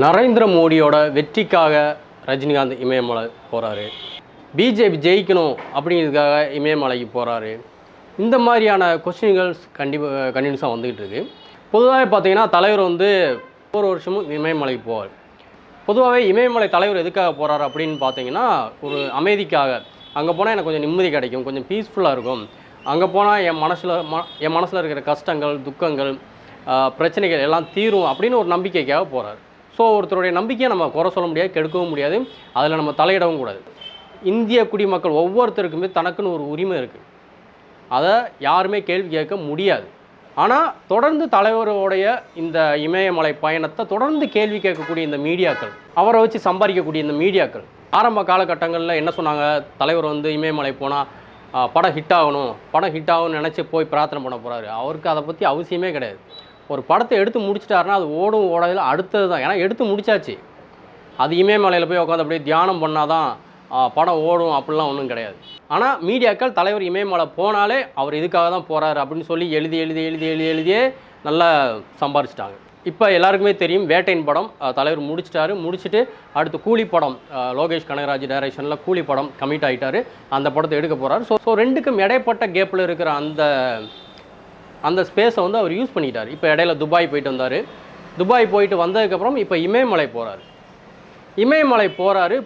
நரேந்திர மோடியோட வெற்றிக்காக ரஜினிகாந்த் இமயமலை போகிறாரு பிஜேபி ஜெயிக்கணும் அப்படிங்கிறதுக்காக இமயமலைக்கு போகிறாரு இந்த மாதிரியான கொஸ்டின்கள் கண்டிப்பாக கண்டினியூஸாக வந்துக்கிட்டு இருக்குது பொதுவாகவே பார்த்தீங்கன்னா தலைவர் வந்து ஒவ்வொரு வருஷமும் இமயமலைக்கு போவார் பொதுவாகவே இமயமலை தலைவர் எதுக்காக போகிறாரு அப்படின்னு பார்த்தீங்கன்னா ஒரு அமைதிக்காக. அங்கே போனால் எனக்கு கொஞ்சம் நிம்மதி கிடைக்கும் கொஞ்சம் பீஸ்ஃபுல்லாக இருக்கும். அங்கே போனால் என் மனசில் ம என் மனசில் இருக்கிற கஷ்டங்கள் துக்கங்கள் பிரச்சனைகள் எல்லாம் தீரும் அப்படின்னு ஒரு நம்பிக்கைக்காக போகிறார் ஸோ ஒருத்தருடைய நம்பிக்கையை நம்ம குறை சொல்ல முடியாது கெடுக்கவும் முடியாது. அதில் நம்ம தலையிடவும் கூடாது. இந்திய குடிமக்கள் ஒவ்வொருத்தருக்குமே தனக்குன்னு ஒரு உரிமை இருக்குது அதை யாருமே கேள்வி கேட்க முடியாது. ஆனால் தொடர்ந்து தலைவருடைய இந்த இமயமலை பயணத்தை தொடர்ந்து கேள்வி கேட்கக்கூடிய இந்த மீடியாக்கள் அவரை வச்சு சம்பாதிக்கக்கூடிய இந்த மீடியாக்கள் ஆரம்ப காலகட்டங்களில் என்ன சொன்னாங்க? தலைவர் வந்து இமயமலை போனால் படம் ஹிட் ஆகணும். படம் ஹிட் ஆகும்னு நினச்சி போய் பிரார்த்தனை பண்ண போகிறாரு அவருக்கு அதை பற்றி அவசியமே கிடையாது. ஒரு படத்தை எடுத்து முடிச்சிட்டாருன்னா அது ஓடும் ஓடாதில் அடுத்தது தான். ஏன்னா எடுத்து முடிச்சாச்சு. அது இமயமலையில் போய் உட்காந்து அப்படியே தியானம் பண்ணால் தான் படம் ஓடும் அப்படிலாம் ஒன்றும் கிடையாது. ஆனால் மீடியாக்கள் தலைவர் இமயமலை போனாலே அவர் இதுக்காக தான் போகிறாரு அப்படின்னு சொல்லி எழுதி எழுதி எழுதி எழுதி எழுதியே நல்லா சம்பாரிச்சிட்டாங்க. இப்போ எல்லாருக்குமே தெரியும் வேட்டையின் படம் தலைவர் முடிச்சிட்டாரு. முடிச்சுட்டு அடுத்து கூலி படம் லோகேஷ் கனகராஜ் டைரக்ஷனில் கூலி படம் கமிட் ஆகிட்டார் அந்த படத்தை எடுக்க போகிறாரு ஸோ ஸோ ரெண்டுக்கும் இடைப்பட்ட கேப்பில் இருக்கிற அந்த அந்த ஸ்பேஸை வந்து அவர் யூஸ் பண்ணிக்கிட்டார் இப்போ இடையில துபாய் போயிட்டு வந்தார். துபாய் போயிட்டு வந்ததுக்கப்புறம் இப்போ இமயமலை போகிறாரு இமயமலை போகிறாரு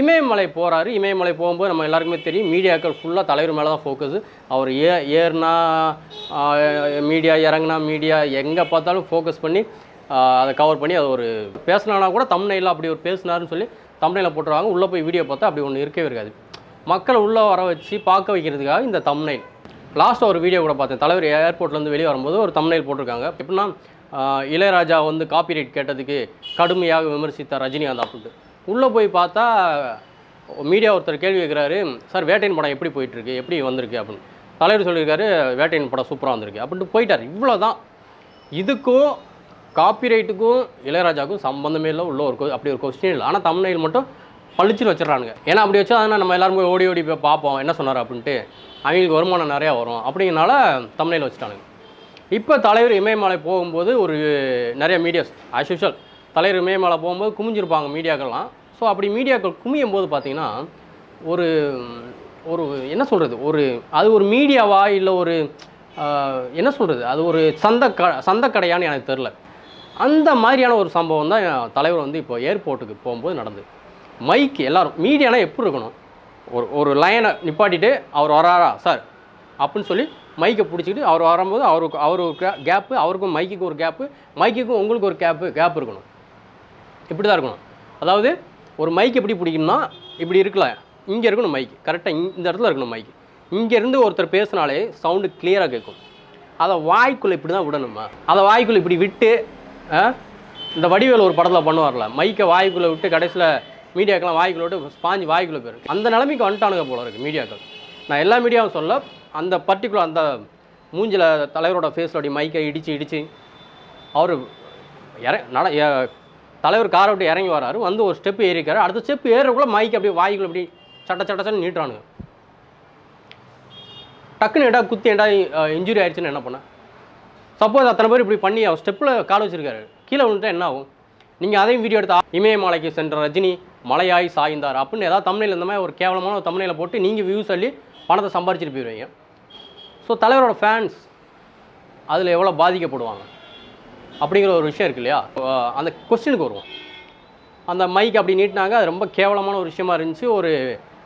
இமயமலை போகிறாரு இமயமலை போகும்போது நம்ம எல்லாருக்குமே தெரியும் மீடியாக்கள் ஃபுல்லாக தலைவர் மேலே தான் ஃபோக்கஸ் அவர் ஏ ஏறுனா மீடியா இறங்குனா மீடியா எங்கே பார்த்தாலும் ஃபோக்கஸ் பண்ணி அதை கவர் பண்ணி அது ஒரு பேசினானா கூட தமிழ்நெல்லாம் அப்படி ஒரு பேசினாருன்னு சொல்லி தமிழ்நெயில் போட்டுருவாங்க. உள்ளே போய் வீடியோ பார்த்தா அப்படி ஒன்று இருக்கவே இருக்காது. மக்களை உள்ளே வர வச்சு பார்க்க வைக்கிறதுக்காக இந்த தமிழ்நெல் லாஸ்ட்டாக ஒரு வீடியோ கூட பார்த்தேன். தலைவர் ஏர்போர்ட்லேருந்து வெளியே வரும்போது ஒரு தமிழில் போட்டிருக்காங்க. எப்படின்னா இளையராஜா வந்து காப்பிரைட் கேட்டதுக்கு கடுமையாக விமர்சித்தார் ரஜினிகாந்த் அப்படின்ட்டு உள்ளே போய் பார்த்தா மீடியா ஒருத்தர் கேள்வி கேட்குறாரு சார் வேட்டையின் படம் எப்படி போயிட்டுருக்கு? எப்படி வந்திருக்கு? அப்படின்னு. தலைவர் சொல்லியிருக்காரு வேட்டையின் படம் சூப்பராக வந்திருக்கு. அப்படின்ட்டு போயிட்டார். இவ்வளோ தான் இதுக்கும் காப்பிரைட்டுக்கும் இளையராஜாவுக்கும் சம்மந்தமே இல்லை. உள்ள ஒரு கொ- அப்படி ஒரு கொஸ்டின் இல்லை. ஆனால் தமிழ்நெல் மட்டும் பளிச்சுன்னு வச்சிடறானுங்க. ஏன்னா அப்படி வச்சா அதனால் நம்ம எல்லாரும் போய் ஓடி ஓடி போய் பார்ப்போம் என்ன சொன்னார் அப்படின்ட்டு. அவங்களுக்கு வருமானம் நிறையா வரும். அப்படிங்கிறனால தமிழில் வச்சுட்டானுங்க. இப்போ தலைவர் இமயமலை போகும்போது ஒரு நிறைய மீடியாஸ் ஆஸ் யூஷுவல் தலைவர் இமயமலை போகும்போது குமிஞ்சிருப்பாங்க மீடியாக்கள்லாம். ஸோ அப்படி மீடியாக்கள் குமியும் போது பார்த்திங்கன்னா ஒரு ஒரு என்ன சொல்கிறது ஒரு அது ஒரு மீடியாவா இல்லை ஒரு என்ன சொல்கிறது அது ஒரு சந்த க சந்தக்கடையான்னு எனக்கு தெரில அந்த மாதிரியான ஒரு சம்பவம் தான் என் தலைவர் வந்து இப்போ ஏர்போர்ட்டுக்கு போகும்போது நடந்தது. மைக் எல்லோரும் மீடியானா எப்படி இருக்கணும்? ஒரு ஒரு லைனை நிப்பாட்டிட்டு அவர் வராரா? சார் அப்படின்னு சொல்லி மைக்கை பிடிச்சிக்கிட்டு அவர் வரும்போது அவருக்கு அவர் ஒரு கேப்பு அவருக்கும் மைக்குக்கும் ஒரு கேப்பு மைக்குக்கும் உங்களுக்கு ஒரு கேப்பு கேப் இருக்கணும். இப்படி தான் இருக்கணும். அதாவது ஒரு மைக் எப்படி பிடிக்கணும்னா இப்படி இருக்கலாம் இங்கே இருக்கணும் மைக் கரெக்டாக இந்த இடத்துல இருக்கணும் மைக் இங்கேருந்து ஒருத்தர் பேசினாலே சவுண்டு கிளியராக கேட்கும். அதை வாய்க்குள்ளே இப்படி தான் விடணுமா? அதை வாய்க்குள்ளே இப்படி விட்டு இந்த வடிவேல் ஒரு படத்தில் பண்ணுவார்ல மைக்கை வாய்க்குள்ளே விட்டு கடைசியில் மீடியாக்கெல்லாம் வாய்க்குள்ளோட்டு ஸ்பாஞ்சு வாய்க்குள்ளே போயிருக்கு. அந்த நிலைமைக்கு வந்துட்டானுங்க போல இருக்குது மீடியாக்கள். நான் எல்லா மீடியாவும் சொல்ல அந்த பர்டிகுலர் அந்த மூஞ்சில் தலைவரோட ஃபேஸில் அப்படி மைக்கை இடித்து இடித்து அவர் இற நட தலைவர் காரை விட்டு இறங்கி வராரு. வந்து ஒரு ஸ்டெப் ஏறிக்காரு அடுத்த ஸ்டெப் ஏறக்குள்ளே மைக் அப்படியே வாய்க்குள்ள அப்படி சட்ட சட்ட சட்டன்னு நீட்டுறானுங்க. டக்குன்னு ஏடா குத்தி ஏடா இன்ஜுரி ஆயிடுச்சுன்னு என்ன பண்ண? சப்போஸ் அத்தனை பேர் இப்படி பண்ணி அவர் ஸ்டெப்பில் கால் வச்சுருக்காரு. கீழே விழுந்துட்டா என்ன ஆகும்? நீங்கள் அதையும் வீடியோ எடுத்து இமயமலைக்கு சென்ற ரஜினி மலையாய் சாய்ந்தார் அப்படின்னு ஏதாவது தமிழில் இந்த மாதிரி ஒரு கேவலமான ஒரு தமிழில் போட்டு நீங்கள் வியூஸ் சொல்லி பணத்தை சம்பாரிச்சிட்டு போயிடுவீங்க ஸோ தலைவரோட ஃபேன்ஸ் அதில் எவ்வளோ பாதிக்கப்படுவாங்க? அப்படிங்கிற ஒரு விஷயம் இருக்கு இல்லையா? அந்த கொஸ்டினுக்கு வருவோம். அந்த மைக் அப்படி நீட்டினாங்க அது ரொம்ப கேவலமான ஒரு விஷயமா இருந்துச்சு. ஒரு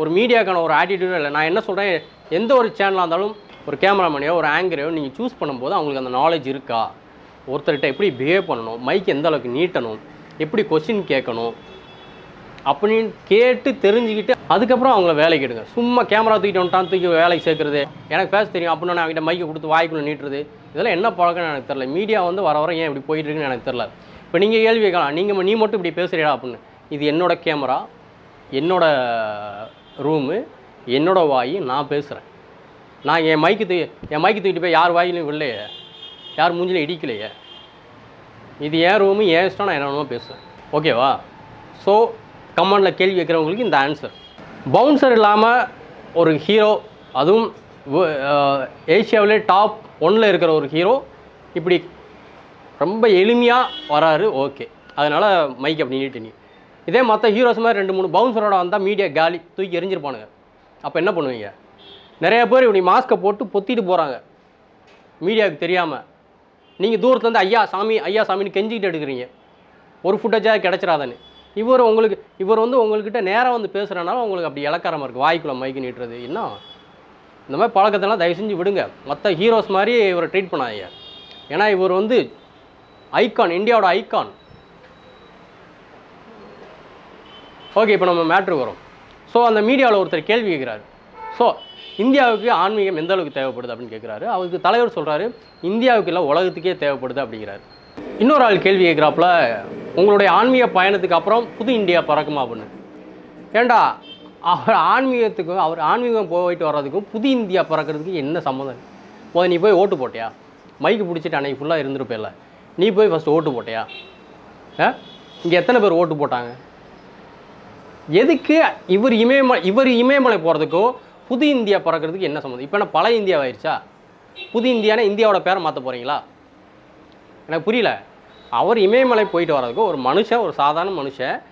ஒரு மீடியாக்கான ஒரு ஆட்டிடியூடும் இல்லை. நான் என்ன சொல்கிறேன் எந்த ஒரு சேனலாக இருந்தாலும் ஒரு கேமராமேனையோ ஒரு ஆங்கரையோ நீங்கள் சூஸ் பண்ணும்போது அவங்களுக்கு அந்த நாலேஜ் இருக்கா? ஒருத்தர்கிட்ட எப்படி பிஹேவ் பண்ணணும்? மைக் எந்த அளவுக்கு நீட்டணும்? எப்படி கொஸ்டின் கேட்கணும்? அப்படின்னு கேட்டு தெரிஞ்சுக்கிட்டு அதுக்கப்புறம் அவங்கள வேலைக்கு எடுங்க. சும்மா கேமரா தூக்கிட்டு வந்துட்டான் தூக்கி வேலைக்கு சேர்க்குறது. எனக்கு பேச தெரியும் அப்படின்னு நான் அவங்ககிட்ட மைக்கை கொடுத்து வாய்க்குள்ள நீட்டுறது. இதெல்லாம் என்ன பழக்கம்னு எனக்கு தெரில மீடியா வந்து வர வர ஏன் இப்படி போயிட்டு இருக்குன்னு எனக்கு தெரில இப்போ நீங்கள் கேள்வி கேட்கலாம். நீங்கள் நீ மட்டும் இப்படி பேசுகிறீடா அப்படின்னு. இது என்னோட கேமரா என்னோட ரூமு என்னோட வாய் நான் பேசுகிறேன் நான் என் மைக்கு தூ என் மைக்கு தூக்கிட்டு போய் யார் வாயிலும் வில்லையே யார் மூஞ்சிலையும் இடிக்கலையே. இது என் ரூமு என் இஷ்டம் நான் என்ன பேசுவேன் ஓகேவா ஸோ கமெண்டில் கேள்வி கேட்குறவங்களுக்கு இந்த ஆன்சர் பவுன்சர் இல்லாமல் ஒரு ஹீரோ அதுவும் ஏஷியாவிலே டாப் ஒன்னில் இருக்கிற ஒரு ஹீரோ இப்படி ரொம்ப எளிமையாக வராரு ஓகே. அதனால் மைக் அப்படி நீட்டு நீ இதே மற்ற ஹீரோஸ் மாதிரி ரெண்டு மூணு பவுன்சரோட வந்தால் மீடியா காலி தூக்கி எரிஞ்சிருப்பானுங்க. அப்போ என்ன பண்ணுவீங்க? நிறைய பேர் இப்படி மாஸ்க்கை போட்டு பொத்திட்டு போகிறாங்க மீடியாவுக்கு தெரியாமல் நீங்கள் தூரத்துலேருந்து ஐயா சாமி ஐயா சாமின்னு கெஞ்சிக்கிட்டு எடுக்கிறீங்க. ஒரு ஃபுட்டேஜாக கிடச்சிடாதான்னு இவர் உங்களுக்கு இவர் வந்து உங்கள்கிட்ட நேராக வந்து பேசுகிறனால உங்களுக்கு அப்படி இலக்காரமாக இருக்குது வாய்க்குள்ள மைக்கு நீட்டுறது என்ன? இந்த மாதிரி பழக்கத்தெல்லாம் தயவு செஞ்சு விடுங்க. மற்ற ஹீரோஸ் மாதிரி இவரை ட்ரீட் பண்ணாங்க ஏன்னா இவர் வந்து ஐகான் இந்தியாவோட ஐகான் ஓகே இப்போ நம்ம மேட்ரு வரும். ஸோ அந்த மீடியாவில் ஒருத்தர் கேள்வி கேட்குறாரு ஸோ இந்தியாவுக்கு ஆன்மீகம் எந்த அளவுக்கு தேவைப்படுது அப்படின்னு கேட்குறாரு அவருக்கு தலைவர் சொல்கிறாரு இந்தியாவுக்கு இல்லை உலகத்துக்கே தேவைப்படுது அப்படிங்கிறாரு. இன்னொரு ஆள் கேள்வி கேட்குறாப்புல உங்களுடைய ஆன்மீக பயணத்துக்கு அப்புறம் புது இந்தியா பறக்குமா அப்படின்னு. ஏண்டா அவர் ஆன்மீகத்துக்கும் அவர் ஆன்மீகம் போயிட்டு வர்றதுக்கும் புது இந்தியா பறக்கிறதுக்கு என்ன சம்மந்தம்? போது நீ போய் ஓட்டு போட்டியா? மைக்கு பிடிச்சிட்டு அன்னைக்கு ஃபுல்லாக இருந்துருப்பேல நீ போய் ஃபஸ்ட்டு ஓட்டு போட்டியா? ஆ? இங்கே எத்தனை பேர் ஓட்டு போட்டாங்க? எதுக்கு இவர் இமயமலை இவர் இமயமலை போகிறதுக்கும் புது இந்தியா பறக்கிறதுக்கு என்ன சம்மந்தம்? இப்போ என்ன பழைய இந்தியா ஆயிடுச்சா புது இந்தியானா இந்தியாவோட பேரை மாற்ற போகிறீங்களா எனக்கு புரியல. அவர் இமயமலை போயிட்டு வர்றதுக்கு ஒரு மனுஷன் ஒரு சாதாரண மனுஷன்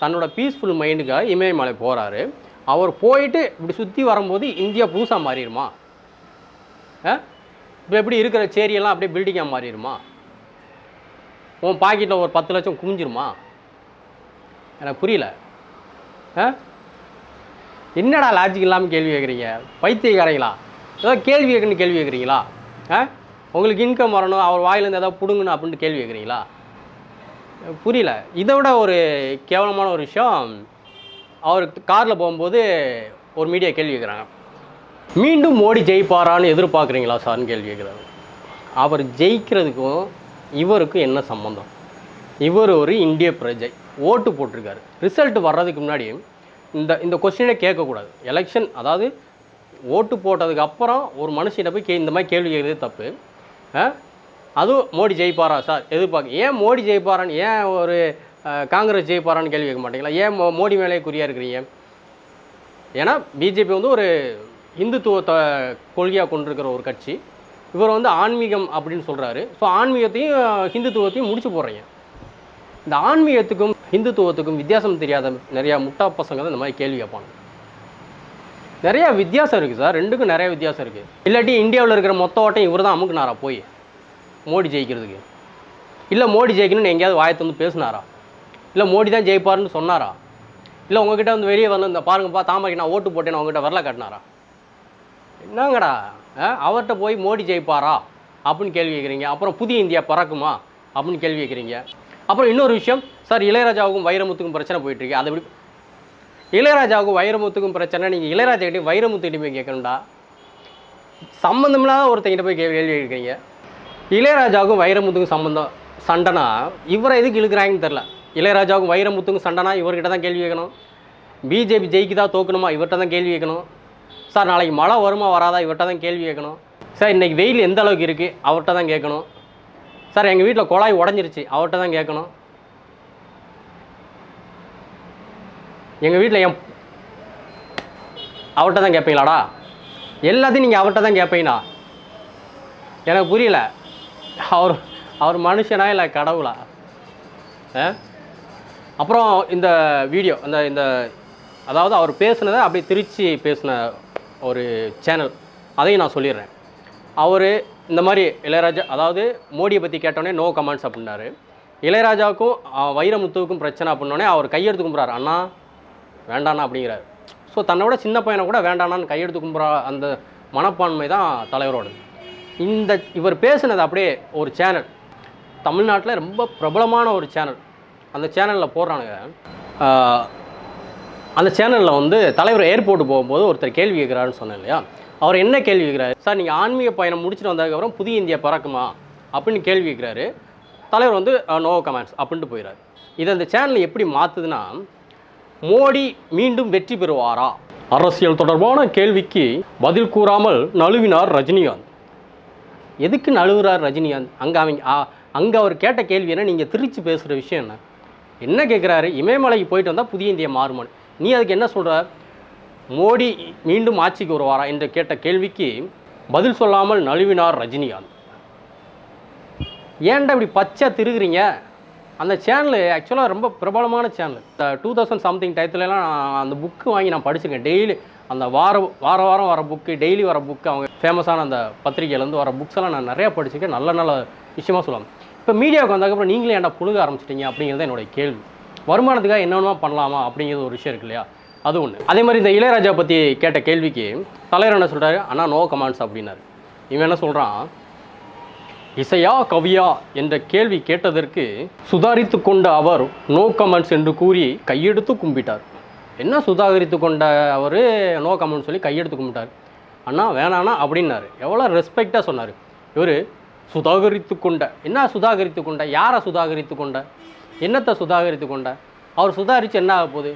தன்னோட பீஸ்ஃபுல் மைண்டுக்காக இமயமலை போகிறாரு அவர் போயிட்டு இப்படி சுற்றி வரும்போது இந்தியா புதுசாக மாறிடுமா? ஆ? இப்போ எப்படி இருக்கிற சேரியெல்லாம் அப்படியே பில்டிங்காக மாறிடுமா? உன் பாக்கெட்டில் ஒரு பத்து லட்சம் குமிஞ்சிருமா? எனக்கு புரியல. ஆ? என்னடா லாஜிக் இல்லாமல் கேள்வி கேட்குறீங்க பைத்தியக்காரங்களா? ஏதோ கேள்வி கேட்கணும்னு கேள்வி கேட்குறீங்களா ஆ? உங்களுக்கு இன்கம் வரணும் அவர் வாயிலேருந்து ஏதாவது பிடுங்கணும் அப்படின்ட்டு கேள்வி கேட்குறீங்களா? புரியல. இதை விட ஒரு கேவலமான ஒரு விஷயம் அவர் காரில் போகும்போது ஒரு மீடியா கேள்வி கேட்குறாங்க. மீண்டும் மோடி ஜெயிப்பாரான்னு எதிர்பார்க்குறீங்களா சார்னு கேள்வி கேட்குறாங்க. அவர் ஜெயிக்கிறதுக்கும் இவருக்கும் என்ன சம்மந்தம் இவர் ஒரு இந்திய பிரஜை ஓட்டு போட்டிருக்காரு. ரிசல்ட் வர்றதுக்கு முன்னாடி இந்த இந்த கொஸ்டினே கேட்கக்கூடாது. எலெக்ஷன் அதாவது ஓட்டு போட்டதுக்கு அப்புறம் ஒரு மனுஷிட்ட போய் கே இந்த மாதிரி கேள்வி கேட்குறது தப்பு. அதுவும் மோடி ஜெயிப்பாரா சார்? எதிர்பார்க்க ஏன் மோடி ஜெயிப்பாரான்னு ஏன் ஒரு காங்கிரஸ் ஜெயிப்பாரான்னு கேள்வி கேட்க மாட்டீங்களா? ஏன் மோடி மேலே குறியாக இருக்கிறீங்க ஏன்னா பிஜேபி வந்து ஒரு இந்துத்துவத்தை கொள்கையாக கொண்டிருக்கிற ஒரு கட்சி. இவர் வந்து ஆன்மீகம் அப்படின்னு சொல்கிறாரு ஸோ ஆன்மீகத்தையும் ஹிந்துத்துவத்தையும் முடிச்சு போடுறீங்க. இந்த ஆன்மீகத்துக்கும் ஹிந்துத்துவத்துக்கும் வித்தியாசம் தெரியாத நிறையா முட்டா பசங்க தான் இந்த மாதிரி கேள்வி கேட்பாங்க. நிறையா வித்தியாசம் இருக்குது சார். ரெண்டுக்கும் நிறைய வித்தியாசம் இருக்குது இல்லாட்டி இந்தியாவில் இருக்கிற மொத்த ஓட்டம் இவர் தான் அமுக்குனாரா போய்? மோடி ஜெயிக்கிறதுக்கு. இல்லை மோடி ஜெயிக்கணும்னு எங்கேயாவது வாயத்தை வந்து பேசினாரா? இல்லை மோடி தான் ஜெயிப்பாருன்னு சொன்னாரா? இல்லை உங்ககிட்ட வந்து வெளியே வந்து இந்த பாருங்கப்பா தாமரைக்கு நான் ஓட்டு போட்டேன்னு உங்ககிட்ட வரல காட்டினாரா? என்னங்கடா? ஆ? அவர்கிட்ட போய் மோடி ஜெயிப்பாரா? அப்படின்னு கேள்வி கேட்குறீங்க அப்புறம் புதிய இந்தியா பறக்குமா? அப்படின்னு கேள்வி கேட்குறீங்க அப்புறம் இன்னொரு விஷயம் சார் இளையராஜாவுக்கும் வைரமுத்துக்கும் பிரச்சனை போயிட்டுருக்கு அதை எப்படி இளையராஜாவுக்கும் வைரமுத்துக்கும் பிரச்சனை நீங்கள் இளையராஜா கிட்டே வைரமுத்துக்கிட்டே போய் கேட்கணும்டா. சம்மந்தமில்லாத ஒருத்தங்கிட்ட போய் கே- கேள்வி கேட்குறீங்க. இளையராஜாவுக்கும் வைரமுத்துக்கும் சம்மந்தம் சண்டைனா இவரை எதுக்கு இழுக்கிறாங்கன்னு தெரில இளையராஜாவுக்கும் வைரமுத்துக்கும் சண்டைனா இவர்கிட்ட தான் கேள்வி கேட்கணும். பிஜேபி ஜெயிக்குதா தோக்கணுமா இவர்கிட்ட தான் கேள்வி கேட்கணும். சார் நாளைக்கு மழை வருமா வராதா இவர்கிட்ட தான் கேள்வி கேட்கணும். சார் இன்றைக்கி வெயில் எந்த அளவுக்கு இருக்குது அவர்கிட்ட தான் கேட்கணும். சார் எங்கள் வீட்டில் குழாய் உடஞ்சிருச்சு அவர்கிட்ட தான் கேட்கணும். எங்கள் வீட்டில் என் அவர்கிட்ட தான் கேட்பீங்களாடா எல்லாத்தையும் நீங்கள் அவர்கிட்ட தான் கேட்பீங்களா எனக்கு புரியல. அவர் அவர் மனுஷனா இல்லை கடவுளா? ஆ? அப்புறம் இந்த வீடியோ அந்த இந்த அதாவது அவர் பேசுனதை அப்படியே திருச்சி பேசின ஒரு சேனல் அதையும் நான் சொல்லிடுறேன். அவர் இந்த மாதிரி இளையராஜா அதாவது மோடியை பற்றி கேட்டோடனே நோ கமெண்ட்ஸ் அப்படின்னாரு. இளையராஜாவுக்கும் வைரமுத்துவுக்கும் பிரச்சனை அப்படின்னோடனே அவர் கையெடுத்து கும்புறாரு. அண்ணா வேண்டாண்ணா அப்படிங்கிறாரு. ஸோ தன்னை விட சின்ன பையனை கூட வேண்டானான்னு கையெடுத்து கும்புறா அந்த மனப்பான்மை தான் தலைவரோடது. இந்த இவர் பேசினது அப்படியே ஒரு சேனல். தமிழ்நாட்டில் ரொம்ப பிரபலமான ஒரு சேனல். அந்த சேனலில் போடுறானுங்க. அந்த சேனலில் வந்து தலைவர் ஏர்போர்ட் போகும்போது ஒருத்தர் கேள்வி கேட்குறாருன்னு சொன்னேன் இல்லையா? அவர் என்ன கேள்வி கேட்குறாரு? சார் நீங்கள் ஆன்மீக பயணம் முடிச்சுட்டு வந்ததுக்கப்புறம் புதிய இந்தியா பறக்குமா? அப்படின்னு கேள்வி கேட்குறாரு. தலைவர் வந்து நோ கமெண்ட்ஸ் அப்படின்ட்டு போயிடுறாரு இதை அந்த சேனல் எப்படி மாற்றுதுன்னா மோடி மீண்டும் வெற்றி பெறுவாரா? அரசியல் தொடர்பான கேள்விக்கு பதில் கூறாமல் நழுவினார் ரஜினிகாந்த். எதுக்கு நழுவுறார் ரஜினிகாந்த்? அங்கே அவங்க அங்கே அவர் கேட்ட கேள்வி என்ன? நீங்கள் திருச்சி பேசுகிற விஷயம் என்ன? என்ன கேட்குறாரு இமயமலைக்கு போயிட்டு வந்தால் புதிய இந்தியா மாறுமான்னு. நீ அதுக்கு என்ன சொல்கிற மோடி மீண்டும் ஆட்சிக்கு வருவாரா? என்று கேட்ட கேள்விக்கு பதில் சொல்லாமல் நழுவினார் ரஜினிகாந்த். ஏன்டா இப்படி பச்சை திருகிறீங்க? அந்த சேனல் ஆக்சுவலாக ரொம்ப பிரபலமான சேனல் டூ தௌசண்ட் சம்திங் டயத்துலலாம் நான் அந்த புக்கு வாங்கி நான் படிச்சிருக்கேன். டெய்லி அந்த வார வார வாரம் வர புக்கு டெய்லி வர புக்கு அவங்க ஃபேமஸான அந்த பத்திரிகையிலேருந்து வர புக்ஸ் எல்லாம் நான் நிறையா படிச்சிருக்கேன். நல்ல நல்ல விஷயமா சொல்லுவாங்க இப்போ மீடியாவுக்கு வந்ததுக்கப்புறம் நீங்களே ஏன்டா புழுக ஆரம்பிச்சிட்டீங்க அப்படிங்கிறது என்னுடைய கேள்வி. வருமானத்துக்காக என்னென்னமா பண்ணலாமா அப்படிங்கிறது ஒரு விஷயம் இருக்கு இல்லையா? அது ஒன்று அதே மாதிரி இந்த இளையராஜா பற்றி கேட்ட கேள்விக்கு தலைவர் என்ன சொல்கிறாரு அண்ணா நோ கமெண்ட்ஸ் அப்படின்னாரு. இவன் என்ன சொல்கிறான் இசையா கவியா என்ற கேள்வி கேட்டதற்கு சுதாரித்து கொண்ட அவர் நோ கமெண்ட்ஸ் என்று கூறி கையெடுத்து கும்பிட்டார். என்ன சுதாகரித்து கொண்ட அவர்? நோ கமெண்ட்ஸ் சொல்லி கையெடுத்து கும்பிட்டார். அண்ணா வேணாண்ணா அப்படின்னாரு. எவ்வளோ ரெஸ்பெக்டாக சொன்னார். இவர் சுதாகரித்து கொண்ட என்ன சுதாகரித்து கொண்ட? யாரை சுதாகரித்து கொண்ட? என்னத்தை சுதாகரித்து கொண்ட? அவர் சுதாரித்து என்ன ஆக போகுது?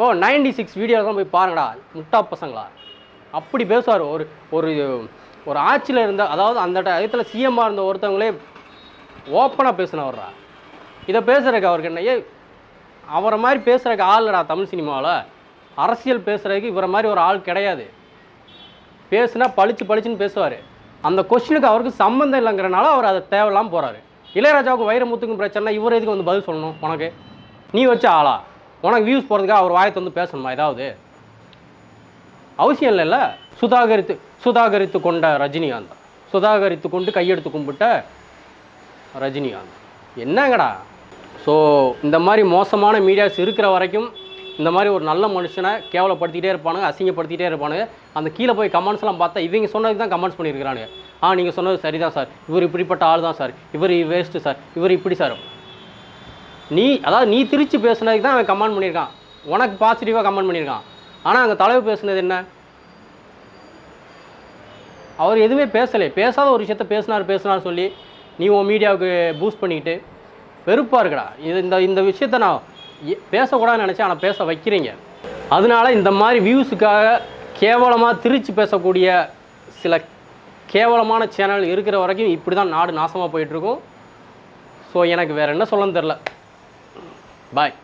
ஓ நைன்டி சிக்ஸ் வீடியோலாம் போய் பாருங்கடா முட்டா பசங்களா? அப்படி பேசுவார். ஒரு ஒரு ஒரு ஆட்சியில் இருந்த அதாவது அந்த டயத்தில் சிஎம்மாக இருந்த ஒருத்தவங்களே ஓப்பனாக பேசினவர்றா இதை பேசுகிறதுக்கு அவருக்கு என்ன ஏ அவரை மாதிரி பேசுகிறதுக்கு ஆள்டா தமிழ் சினிமாவில். அரசியல் பேசுகிறதுக்கு இவரை மாதிரி ஒரு ஆள் கிடையாது. பேசுனா பளிச்சு பளிச்சுன்னு பேசுவார். அந்த கொஸ்டினுக்கு அவருக்கு சம்மந்தம் இல்லைங்கிறனால அவர் அதை தேவையில்லாமல் போகிறாரு இளையராஜாவுக்கு வைரமுத்துக்கும் பிரச்சனை இவர் எதுக்கு வந்து பதில் சொல்லணும் உனக்கு? நீ வச்ச ஆளா? உனக்கு வியூஸ் போகிறதுக்காக அவர் வாயத்தை வந்து பேசணுமா ஏதாவது? அவசியம் இல்லைல்ல. சுதாகரித்து சுதாகரித்து கொண்ட ரஜினிகாந்த். சுதாகரித்து கொண்டு கையெடுத்து கும்பிட்ட ரஜினிகாந்த். என்னங்கடா? ஸோ இந்த மாதிரி மோசமான மீடியாஸ் இருக்கிற வரைக்கும் இந்த மாதிரி ஒரு நல்ல மனுஷனை கேவலப்படுத்திக்கிட்டே இருப்பானுங்க அசிங்கப்படுத்திக்கிட்டே இருப்பானுங்க. அந்த கீழே போய் கமெண்ட்ஸ்லாம் பார்த்தா இவங்க சொன்னதுக்கு தான் கமெண்ட்ஸ் பண்ணியிருக்கிறானுங்க. ஆ நீங்கள் சொன்னது சரிதான் சார். இவர் இப்படிப்பட்ட ஆள் தான் சார். இவர் வேஸ்ட்டு சார். இவர் இப்படி சார். நீ அதாவது நீ திருச்சி பேசுனதுக்கு தான் அவன் கமெண்ட் பண்ணியிருக்கான். உனக்கு பாசிட்டிவாக கமெண்ட் பண்ணியிருக்கான். ஆனால் அங்கே தலைவர் பேசுனது என்ன? அவர் எதுவுமே பேசலை. பேசாத ஒரு விஷயத்த பேசினார் பேசினார் சொல்லி நீ உன் மீடியாவுக்கு பூஸ்ட் பண்ணிக்கிட்டு வெறுப்பாக இருக்கடா. இது இந்த இந்த விஷயத்த நான் பேசக்கூடாதுன்னு நினச்சேன் ஆனால் பேச வைக்கிறீங்க. அதனால இந்த மாதிரி வியூஸுக்காக கேவலமாக திருச்சி பேசக்கூடிய சில கேவலமான சேனல் இருக்கிற வரைக்கும் இப்படி தான் நாடு நாசமாக போயிட்டுருக்கும் ஸோ எனக்கு வேறு என்ன சொல்லன்னு தெரில பாய்